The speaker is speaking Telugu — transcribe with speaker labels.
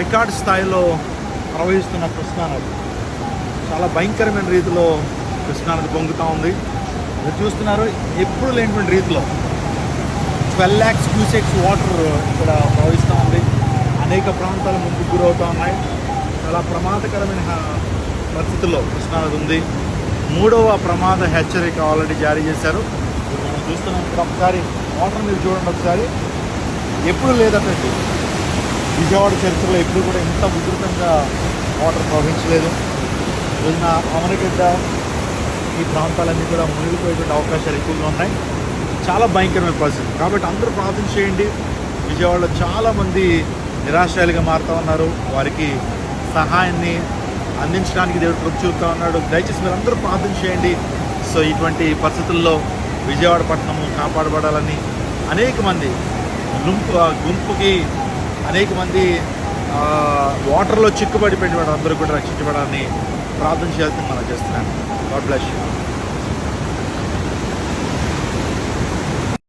Speaker 1: రికార్డ్ స్థాయిలో ప్రవహిస్తున్న కృష్ణానది చాలా భయంకరమైన రీతిలో కృష్ణానది పొంగుతూ ఉంది. మీరు చూస్తున్నారు ఎప్పుడు లేనటువంటి రీతిలో ట్వెల్వ్ ల్యాక్స్ క్యూసెక్స్ వాటర్ ఇక్కడ ప్రవహిస్తూ ఉంది. అనేక ప్రాంతాలు ముందుకు గురవుతూ ఉన్నాయి. చాలా ప్రమాదకరమైన పరిస్థితుల్లో కృష్ణానది ఉంది. మూడవ ప్రమాద హెచ్చరిక ఆల్రెడీ జారీ చేశారు. మనం చూస్తున్నాం ఇక్కడ ఒకసారి వాటర్ మీరు చూడండి ఒకసారి. ఎప్పుడు లేదన్నట్టు విజయవాడ చరిత్రలో ఎప్పుడు కూడా ఇంత ఉధృతంగా వాటర్ ప్రవహించలేదు. రోజున అమరగడ్డ ఈ ప్రాంతాలన్నీ కూడా మునిగిపోయేటువంటి అవకాశాలు ఎక్కువగా ఉన్నాయి. చాలా భయంకరమైన పరిస్థితి. కాబట్టి అందరూ ప్రార్థన చేయండి. విజయవాడలో చాలామంది నిరాశ్రయాలుగా మారుతూ ఉన్నారు. వారికి సహాయాన్ని అందించడానికి దేవుడు కృప చూపుతా ఉన్నాడు. దయచేసి మీరు అందరూ ప్రార్థన చేయండి. సో ఇటువంటి పరిస్థితుల్లో విజయవాడ పట్టణము కాపాడబడాలని అనేక మంది గుంపు గుంపుకి అనేక మంది వాటర్లో చిక్కుబడిపోయిన వాడు అందరూ కూడా రక్షించబడాలని ప్రార్థన చేయాల్సింది మనం చేస్తున్నాను గాడ్ బ్లెస్ యూ